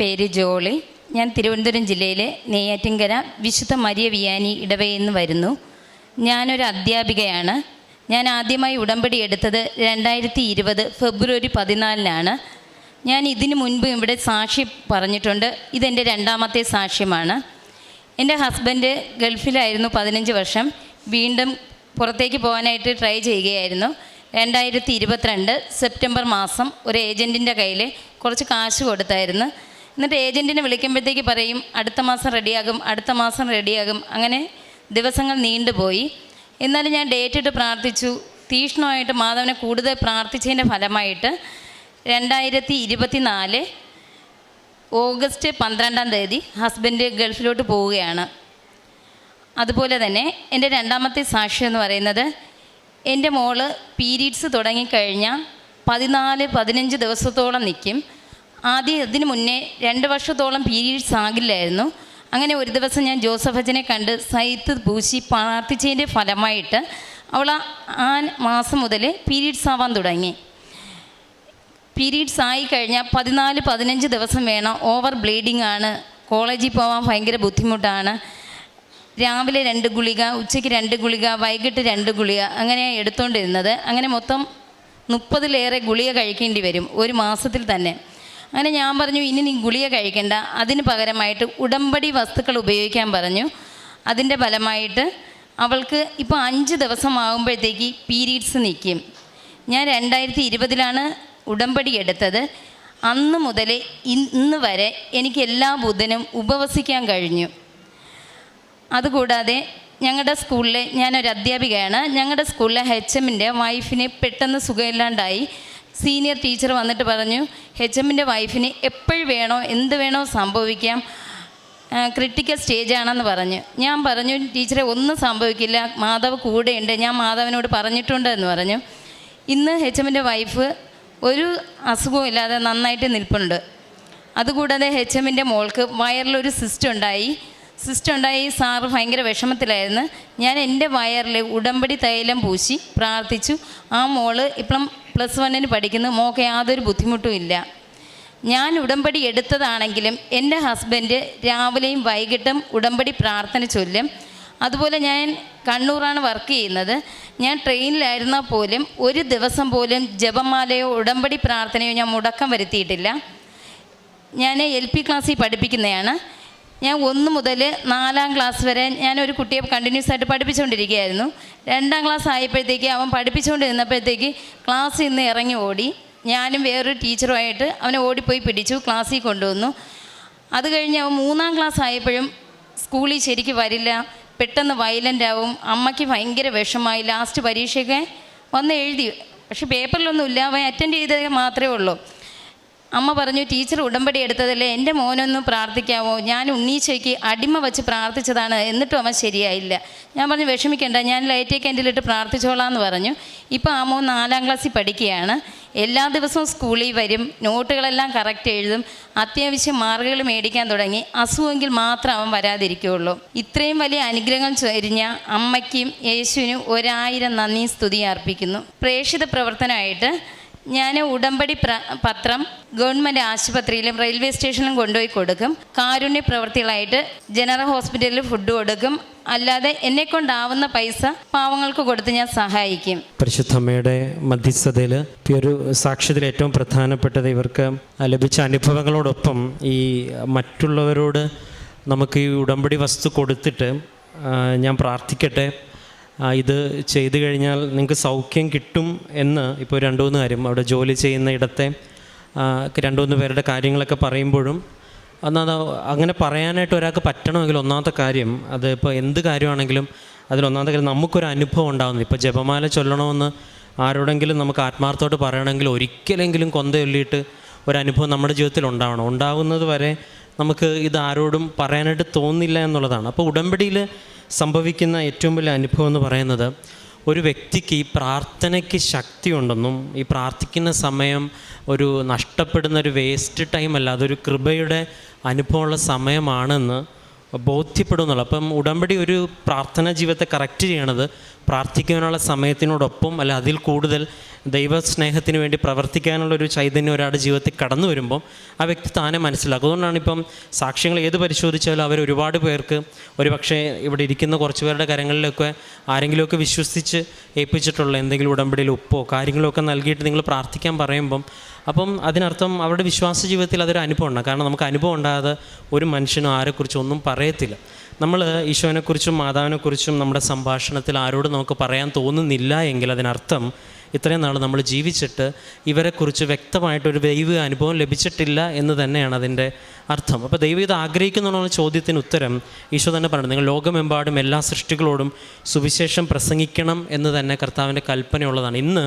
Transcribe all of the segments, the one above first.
പേര് ജോളി. ഞാൻ തിരുവനന്തപുരം ജില്ലയിലെ നെയ്യാറ്റിൻകര വിശുദ്ധ മരിയ വിയാനി ഇടവയിൽ നിന്ന് വരുന്നു. ഞാനൊരു അധ്യാപികയാണ്. ഞാൻ ആദ്യമായി ഉടമ്പടി എടുത്തത് രണ്ടായിരത്തി ഇരുപത് ഫെബ്രുവരി പതിനാലിനാണ്. ഞാൻ ഇതിനു മുൻപ് ഇവിടെ സാക്ഷി പറഞ്ഞിട്ടുണ്ട്. ഇതെന്റെ രണ്ടാമത്തെ സാക്ഷ്യമാണ്. എന്റെ ഹസ്ബൻഡ് ഗൾഫിലായിരുന്നു പതിനഞ്ച് വർഷം. വീണ്ടും പുറത്തേക്ക് പോകാനായിട്ട് ട്രൈ ചെയ്യുകയായിരുന്നു. രണ്ടായിരത്തി ഇരുപത്തിരണ്ട് സെപ്റ്റംബർ മാസം ഒരു ഏജന്റിന്റെ കയ്യിൽ കുറച്ച് കാശ് കൊടുത്തായിരുന്നു. എന്നിട്ട് ഏജന്റിനെ വിളിക്കുമ്പോഴത്തേക്ക് പറയും അടുത്ത മാസം റെഡിയാകും അടുത്ത മാസം റെഡിയാകും. അങ്ങനെ ദിവസങ്ങൾ നീണ്ടുപോയി. എന്നാലും ഞാൻ ഡേറ്റ് ഇട്ട് പ്രാർത്ഥിച്ചു. തീഷ്ണമായിട്ട് മാധവനെ കൂടുതൽ പ്രാർത്ഥിച്ചതിന്റെ ഫലമായിട്ട് രണ്ടായിരത്തി ഇരുപത്തി നാല് ഓഗസ്റ്റ് പന്ത്രണ്ടാം തീയതി ഹസ്ബൻഡ് ഗൾഫിലോട്ട് പോവുകയാണ്. അതുപോലെ തന്നെ എന്റെ രണ്ടാമത്തെ സാക്ഷ്യം എന്ന് പറയുന്നത് എന്റെ മോൾ പീരീഡ്സ് തുടങ്ങിക്കഴിഞ്ഞാൽ പതിനാല് പതിനഞ്ച് ദിവസത്തോളം നിൽക്കും. ആദ്യം ഇതിന് മുന്നേ രണ്ട് വർഷത്തോളം പീരീഡ്സ് ആകില്ലായിരുന്നു. അങ്ങനെ ഒരു ദിവസം ഞാൻ ജോസഫ് അച്ഛനെ കണ്ട് സൈത്ത് പൂശി പ്രാർത്ഥിച്ചതിന്റെ ഫലമായിട്ട് അവൾ ആ- ആ മാസം മുതൽ പീരീഡ്സ് ആവാൻ തുടങ്ങി. പീരീഡ്സ് ആയി കഴിഞ്ഞാൽ പതിനാല് പതിനഞ്ച് ദിവസം വേണം. ഓവർ ബ്ലീഡിംഗ് ആണ്. കോളേജിൽ പോകാൻ ഭയങ്കര ബുദ്ധിമുട്ടാണ്. രാവിലെ രണ്ട് ഗുളിക ഉച്ചയ്ക്ക് രണ്ട് ഗുളിക വൈകിട്ട് രണ്ട് ഗുളിക അങ്ങനെയാണ് എടുത്തുകൊണ്ടിരുന്നത് അങ്ങനെ മൊത്തം മുപ്പതിലേറെ ഗുളിക കഴിക്കേണ്ടി വരും ഒരു മാസത്തിൽ തന്നെ. അങ്ങനെ ഞാൻ പറഞ്ഞു ഇനി നീ ഗുളിക കഴിക്കണ്ട. അതിന് പകരമായിട്ട് ഉടമ്പടി വസ്തുക്കൾ ഉപയോഗിക്കാൻ പറഞ്ഞു. അതിന്റെ ഫലമായിട്ട് അവൾക്ക് ഇപ്പോൾ അഞ്ച് ദിവസം ആകുമ്പോഴത്തേക്ക് പീരീഡ്സ് നിൽക്കും ഞാൻ രണ്ടായിരത്തി ഇരുപതിലാണ് ഉടമ്പടി എടുത്തത്. അന്ന് മുതൽ ഇന്ന് വരെ എനിക്ക് എല്ലാ ബുധനും ഉപവസിക്കാൻ കഴിഞ്ഞു. അതുകൂടാതെ ഞങ്ങളുടെ സ്കൂളിലെ ഞാനൊരു അധ്യാപികയാണ് ഞങ്ങളുടെ സ്കൂളിലെ എച്ച് എമ്മിന്റെ വൈഫിന് പെട്ടെന്ന് സുഖമില്ലാണ്ടായി. സീനിയർ ടീച്ചർ വന്നിട്ട് പറഞ്ഞു എച്ച് എമ്മിന്റെ വൈഫിന് എപ്പോഴും വേണോ എന്ത് വേണോ സംഭവിക്കാം. ക്രിട്ടിക്കൽ സ്റ്റേജ് ആണെന്ന് പറഞ്ഞു. ഞാൻ പറഞ്ഞു ടീച്ചറെ ഒന്നും സംഭവിക്കില്ല. മാധവ് കൂടെയുണ്ട്. ഞാൻ മാധവനോട് പറഞ്ഞിട്ടുണ്ട് എന്ന് പറഞ്ഞു. ഇന്ന് എച്ച് എമ്മിന്റെ വൈഫ് ഒരു അസുഖവും ഇല്ലാതെ നന്നായിട്ട് നിൽപ്പുണ്ട്. അതുകൂടാതെ എച്ച് എമ്മിന്റെ മോൾക്ക് വയറിലൊരു സിസ്റ്റം ഉണ്ടായി. സിസ്റ്റം ഉണ്ടായി. സാറ് ഭയങ്കര വിഷമത്തിലായിരുന്നു. ഞാൻ എന്റെ വയറിൽ ഉടമ്പടി തൈലം പൂശി പ്രാർത്ഥിച്ചു. ആ മോൾ ഇപ്പം പ്ലസ് വണ്ണിന് പഠിക്കുന്ന. മോക്ക് യാതൊരു ബുദ്ധിമുട്ടും ഇല്ല. ഞാൻ ഉടമ്പടി എടുത്തതാണെങ്കിലും എന്റെ ഹസ്ബൻഡ് രാവിലെയും വൈകിട്ടും ഉടമ്പടി പ്രാർത്ഥന ചൊല്ലും. അതുപോലെ ഞാൻ കണ്ണൂറാണ് വർക്ക് ചെയ്യുന്നത്. ഞാൻ ട്രെയിനിലായിരുന്നാൽ പോലും ഒരു ദിവസം പോലും ജപമാലയോ ഉടമ്പടി പ്രാർത്ഥനയോ ഞാൻ മുടക്കം വരുത്തിയിട്ടില്ല. ഞാൻ എൽ പി ക്ലാസ്സിൽ പഠിപ്പിക്കുന്നതാണ് ഞാൻ ഒന്ന് മുതൽ നാലാം ക്ലാസ് വരെ ഞാൻ ഒരു കുട്ടിയെ കണ്ടിന്യൂസ് ആയിട്ട് പഠിപ്പിച്ചുകൊണ്ടിരിക്കുകയായിരുന്നു രണ്ടാം ക്ലാസ് ആയപ്പോഴത്തേക്ക് അവൻ പഠിപ്പിച്ചുകൊണ്ട് നിന്നപ്പോഴത്തേക്ക് ക്ലാസ്സിൽ നിന്ന് ഇറങ്ങി ഓടി. ഞാനും വേറൊരു ടീച്ചറുമായിട്ട് അവനെ ഓടിപ്പോയി പിടിച്ചു ക്ലാസ്സിൽ കൊണ്ടുവന്നു. അത് കഴിഞ്ഞ് അവൻ മൂന്നാം ക്ലാസ് ആയപ്പോഴും സ്കൂളിൽ ശരിക്ക് വരില്ല പെട്ടെന്ന് വയലന്റ് ആവും അമ്മയ്ക്ക് ഭയങ്കര വിഷമായി. ലാസ്റ്റ് പരീക്ഷയൊക്കെ വന്ന് എഴുതി. പക്ഷെ പേപ്പറിലൊന്നുമില്ല അവൻ അറ്റൻഡ് ചെയ്തത് മാത്രമേ ഉള്ളൂ. അമ്മ പറഞ്ഞു ടീച്ചർ ഉടമ്പടി എടുത്തതല്ലേ? എന്റെ മോനൊന്ന് പ്രാർത്ഥിക്കാമോ? ഞാൻ ഉണ്ണീച്ചയ്ക്ക് അടിമ വെച്ച് പ്രാർത്ഥിച്ചതാണ്. എന്നിട്ടും അവൻ ശരിയായില്ല. ഞാൻ പറഞ്ഞു വിഷമിക്കേണ്ട ഞാൻ ലൈറ്റ് ക്യാൻഡിലിട്ട് പ്രാർത്ഥിച്ചോളാം എന്ന് പറഞ്ഞു. ഇപ്പോൾ ആ മോൻ നാലാം ക്ലാസ്സിൽ പഠിക്കുകയാണ്. എല്ലാ ദിവസവും സ്കൂളിൽ വരും. നോട്ടുകളെല്ലാം കറക്റ്റ് എഴുതും. അത്യാവശ്യം മാർക്കുകൾ മേടിക്കാൻ തുടങ്ങി. അസുഖമെങ്കിൽ മാത്രം അവൻ വരാതിരിക്കുകയുള്ളൂ. ഇത്രയും വലിയ അനുഗ്രഹം ചൊരിഞ്ഞ അമ്മയ്ക്കും യേശുവിനും ഒരായിരം നന്ദി സ്തുതി അർപ്പിക്കുന്നു. പ്രേക്ഷിത പ്രവർത്തനമായിട്ട് ഞാൻ ഉടമ്പടി പത്രം ഗവൺമെന്റ് ആശുപത്രിയിലും റെയിൽവേ സ്റ്റേഷനിലും കൊണ്ടുപോയി കൊടുക്കും. കാരുണ്യ പ്രവർത്തികളായിട്ട് ജനറൽ ഹോസ്പിറ്റലിൽ ഫുഡ് കൊടുക്കും. അല്ലാതെ എന്നെ കൊണ്ടാവുന്ന പൈസ പാവങ്ങൾക്ക് കൊടുത്ത് ഞാൻ സഹായിക്കും. പരിശുദ്ധമ്മയുടെ മധ്യസ്ഥതയിൽ ഈ ഒരു സാക്ഷ്യത്തിൽ ഏറ്റവും പ്രധാനപ്പെട്ടത് ഇവർക്ക് ലഭിച്ച അനുഭവങ്ങളോടൊപ്പം ഈ മറ്റുള്ളവരോട് നമുക്ക് ഈ ഉടമ്പടി വസ്തു കൊടുത്തിട്ട് ഞാൻ പ്രാർത്ഥിക്കട്ടെ. ഇത് ചെയ്തു കഴിഞ്ഞാൽ നിങ്ങൾക്ക് സൗഖ്യം കിട്ടും എന്ന് ഇപ്പോൾ രണ്ടു മൂന്ന് കാര്യം. അവിടെ ജോലി ചെയ്യുന്ന ഇടത്തെ രണ്ടു മൂന്ന് പേരുടെ കാര്യങ്ങളൊക്കെ പറയുമ്പോഴും എന്നാൽ അങ്ങനെ പറയാനായിട്ട് ഒരാൾക്ക് പറ്റണമെങ്കിൽ ഒന്നാമത്തെ കാര്യം അത് ഇപ്പോൾ എന്ത് കാര്യമാണെങ്കിലും അതിലൊന്നാമത്തെ കാര്യം നമുക്കൊരു അനുഭവം ഉണ്ടാകുന്നു. ഇപ്പോൾ ജപമാല ചൊല്ലണമെന്ന് ആരോടെങ്കിലും നമുക്ക് ആത്മാർത്ഥമായിട്ട് പറയണമെങ്കിൽ ഒരിക്കലെങ്കിലും കൊന്ത ചൊല്ലിയിട്ട് ഒരു അനുഭവം നമ്മുടെ ജീവിതത്തിൽ ഉണ്ടാവണം. ഉണ്ടാകുന്നത് വരെ നമുക്ക് ഇത് ആരോടും പറയാനായിട്ട് തോന്നില്ല എന്നുള്ളതാണ്. അപ്പോൾ ഉടമ്പടിയിൽ സംഭവിക്കുന്ന ഏറ്റവും വലിയ അനുഭവം എന്ന് പറയുന്നത് ഒരു വ്യക്തിക്ക് ഈ പ്രാർത്ഥനയ്ക്ക് ശക്തിയുണ്ടെന്നും ഈ പ്രാർത്ഥിക്കുന്ന സമയം ഒരു നഷ്ടപ്പെടുന്ന ഒരു വേസ്റ്റ് ടൈം അല്ല അതൊരു കൃപയുടെ അനുഭവമുള്ള സമയമാണെന്ന് ബോധ്യപ്പെടുന്നുള്ളു അപ്പം ഉടമ്പടി ഒരു പ്രാർത്ഥനാ ജീവിതത്തെ കറക്റ്റ് ചെയ്യണത് പ്രാർത്ഥിക്കുവാനുള്ള സമയത്തിനോടൊപ്പം അല്ല അതിൽ കൂടുതൽ ദൈവസ്നേഹത്തിന് വേണ്ടി പ്രവർത്തിക്കാനുള്ള ഒരു ചൈതന്യം ഒരാളുടെ ജീവിതത്തിൽ കടന്നു വരുമ്പോൾ ആ വ്യക്തി താനെ മനസ്സിലാക്കും. അതുകൊണ്ടാണ് ഇപ്പം സാക്ഷ്യങ്ങൾ ഏത് പരിശോധിച്ചാലും അവർ ഒരുപാട് പേർക്ക് ഒരു പക്ഷേ ഇവിടെ ഇരിക്കുന്ന കുറച്ച് പേരുടെ കരങ്ങളിലൊക്കെ ആരെങ്കിലുമൊക്കെ വിശ്വസിച്ച് ഏൽപ്പിച്ചിട്ടുള്ള എന്തെങ്കിലും ഉടമ്പടിയിൽ ഉപ്പോ കാര്യങ്ങളൊക്കെ നൽകിയിട്ട് നിങ്ങൾ പ്രാർത്ഥിക്കാൻ പറയുമ്പം അപ്പം അതിനർത്ഥം അവരുടെ വിശ്വാസ ജീവിതത്തിൽ അതൊരു അനുഭവം ഉണ്ടാകും കാരണം നമുക്ക് അനുഭവം ഉണ്ടാകാതെ ഒരു മനുഷ്യനും ആരെക്കുറിച്ചും ഒന്നും പറയത്തില്ല. നമ്മൾ ഈശോനെക്കുറിച്ചും മാതാവിനെക്കുറിച്ചും നമ്മുടെ സംഭാഷണത്തിൽ ആരോടും നമുക്ക് പറയാൻ തോന്നുന്നില്ല എങ്കിൽ അതിനർത്ഥം ഇത്രയും നാൾ നമ്മൾ ജീവിച്ചിട്ട് ഇവരെക്കുറിച്ച് വ്യക്തമായിട്ടൊരു ദൈവിക അനുഭവം ലഭിച്ചിട്ടില്ല എന്ന് തന്നെയാണ് അതിന്റെ അർത്ഥം. അപ്പോൾ ദൈവം ഇത് ആഗ്രഹിക്കുന്നുള്ള ചോദ്യത്തിന് ഉത്തരം ഈശോ തന്നെ പറഞ്ഞു നിങ്ങൾ ലോകമെമ്പാടും എല്ലാ സൃഷ്ടികളോടും സുവിശേഷം പ്രസംഗിക്കണം എന്ന് തന്നെ കർത്താവിന്റെ കൽപ്പനയുള്ളതാണ്. ഇന്ന്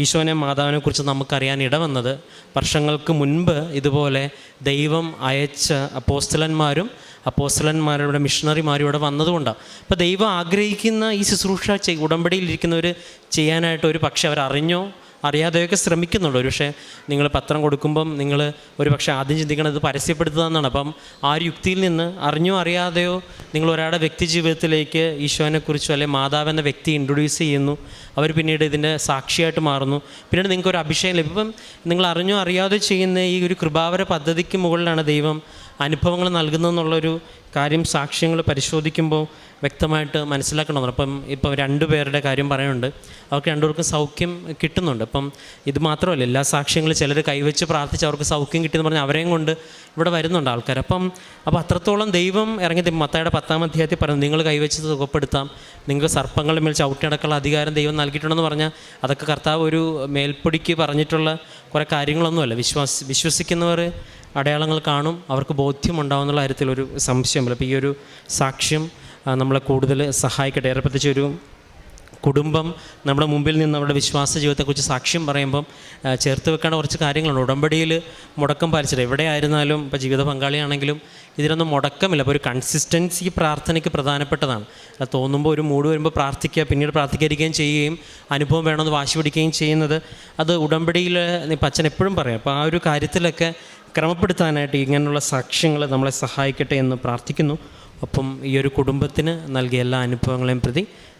ഈശോനെ മാതാവിനെക്കുറിച്ച് നമുക്കറിയാൻ ഇടവന്നത് വർഷങ്ങൾക്ക് മുൻപ് ഇതുപോലെ ദൈവം അയച്ച അപ്പോസ്തലന്മാരും അപ്പോസ്തലന്മാരുടെ മിഷണറിമാരും ഇവിടെ വന്നതുകൊണ്ടാണ് അപ്പോൾ ദൈവം ആഗ്രഹിക്കുന്ന ഈ ശുശ്രൂഷ ഉടമ്പടിയിലിരിക്കുന്നവർ ചെയ്യാനായിട്ട് ഒരു പക്ഷേ അവരറിഞ്ഞോ? അറിയാതെയൊക്കെ ശ്രമിക്കുന്നുണ്ട്. ഒരു പക്ഷേ നിങ്ങൾ പത്രം കൊടുക്കുമ്പം നിങ്ങൾ ഒരു പക്ഷേ ആദ്യം ചിന്തിക്കണത് പരസ്യപ്പെടുത്തുക എന്നാണ് അപ്പം ആ ഒരു യുക്തിയിൽ നിന്ന് അറിഞ്ഞോ അറിയാതെയോ നിങ്ങൾ ഒരാളുടെ വ്യക്തി ജീവിതത്തിലേക്ക് ഈശോനെക്കുറിച്ചോ അല്ലെങ്കിൽ മാതാവെന്ന വ്യക്തി ഇൻട്രൊഡ്യൂസ് ചെയ്യുന്നു. അവർ പിന്നീട് ഇതിന്റെ സാക്ഷിയായിട്ട് മാറുന്നു. പിന്നീട് നിങ്ങൾക്ക് ഒരു അഭിഷേകം ലഭിക്കും. ഇപ്പം നിങ്ങൾ അറിഞ്ഞോ അറിയാതെ ചെയ്യുന്ന ഈ ഒരു കൃപാവര പദ്ധതിക്ക് മുകളിലാണ് ദൈവം അനുഭവങ്ങൾ നൽകുന്നതെന്നുള്ളൊരു കാര്യം സാക്ഷ്യങ്ങൾ പരിശോധിക്കുമ്പോൾ വ്യക്തമായിട്ട് മനസ്സിലാക്കണമെന്ന് അപ്പം ഇപ്പം രണ്ടു പേരുടെ കാര്യം പറയുന്നുണ്ട്. അവർക്ക് രണ്ടുപേർക്കും സൗഖ്യം കിട്ടുന്നുണ്ട്. അപ്പം ഇത് മാത്രമല്ല എല്ലാ സാക്ഷ്യങ്ങളും ചിലർ കൈവച്ച് പ്രാർത്ഥിച്ച് അവർക്ക് സൗഖ്യം കിട്ടിയെന്ന് പറഞ്ഞാൽ അവരെയും കൊണ്ട് ഇവിടെ വരുന്നുണ്ട് ആൾക്കാർ. അപ്പം അപ്പോൾ അത്രത്തോളം ദൈവം ഇറങ്ങി മത്തായുടെ പത്താം അധ്യായത്തിൽ പറഞ്ഞു നിങ്ങൾ കൈവച്ച് സുഖപ്പെടുത്താം. നിങ്ങൾക്ക് സർപ്പങ്ങളുടെ മേൽ ചവിട്ടിയടക്കുള്ള അധികാരം ദൈവം നൽകിയിട്ടുണ്ടെന്ന് പറഞ്ഞാൽ അതൊക്കെ കർത്താവ് ഒരു മേൽപ്പൊടിക്ക് പറഞ്ഞിട്ടുള്ള കുറേ കാര്യങ്ങളൊന്നുമല്ല. വിശ്വാസ വിശ്വസിക്കുന്നവർ അടയാളങ്ങൾ കാണും അവർക്ക് ബോധ്യമുണ്ടാവുന്നുള്ള കാര്യത്തിൽ ഒരു സംശയമില്ല. അപ്പോൾ ഈ ഒരു സാക്ഷ്യം നമ്മളെ കൂടുതൽ സഹായിക്കട്ടെ. ഏറെ പ്രത്യേകിച്ച് ഒരു കുടുംബം നമ്മുടെ മുമ്പിൽ നിന്ന് നമ്മുടെ വിശ്വാസ ജീവിതത്തെക്കുറിച്ച് സാക്ഷ്യം പറയുമ്പം ചേർത്ത് വെക്കേണ്ട കുറച്ച് കാര്യങ്ങളുണ്ട്. ഉടമ്പടിയിൽ മുടക്കം പാലിച്ചിട്ട് എവിടെ ആയിരുന്നാലും ഇപ്പോൾ ജീവിത പങ്കാളിയാണെങ്കിലും ഇതിനൊന്നും മുടക്കമില്ല. അപ്പോൾ ഒരു കൺസിസ്റ്റൻസി പ്രാർത്ഥനയ്ക്ക് പ്രധാനപ്പെട്ടതാണ്. തോന്നുമ്പോൾ ഒരു മൂഡ് വരുമ്പോൾ പ്രാർത്ഥിക്കുക പിന്നീട് പ്രാർത്ഥിക്കാതിരിക്കുകയും ചെയ്യുകയും അനുഭവം വേണമെന്ന് വാശി പിടിക്കുകയും ചെയ്യുന്നത്. അത് ഉടമ്പടിയിൽ ഇപ്പം അച്ഛൻ എപ്പോഴും പറയും അപ്പോൾ ആ ഒരു കാര്യത്തിലൊക്കെ ക്രമപ്പെടുത്താനായിട്ട് ഇങ്ങനെയുള്ള സാക്ഷ്യങ്ങൾ നമ്മളെ സഹായിക്കട്ടെ എന്ന് പ്രാർത്ഥിക്കുന്നു. ഒപ്പം ഈ ഒരു കുടുംബത്തിന് നൽകിയ എല്ലാ അനുഭവങ്ങളെയും പ്രതി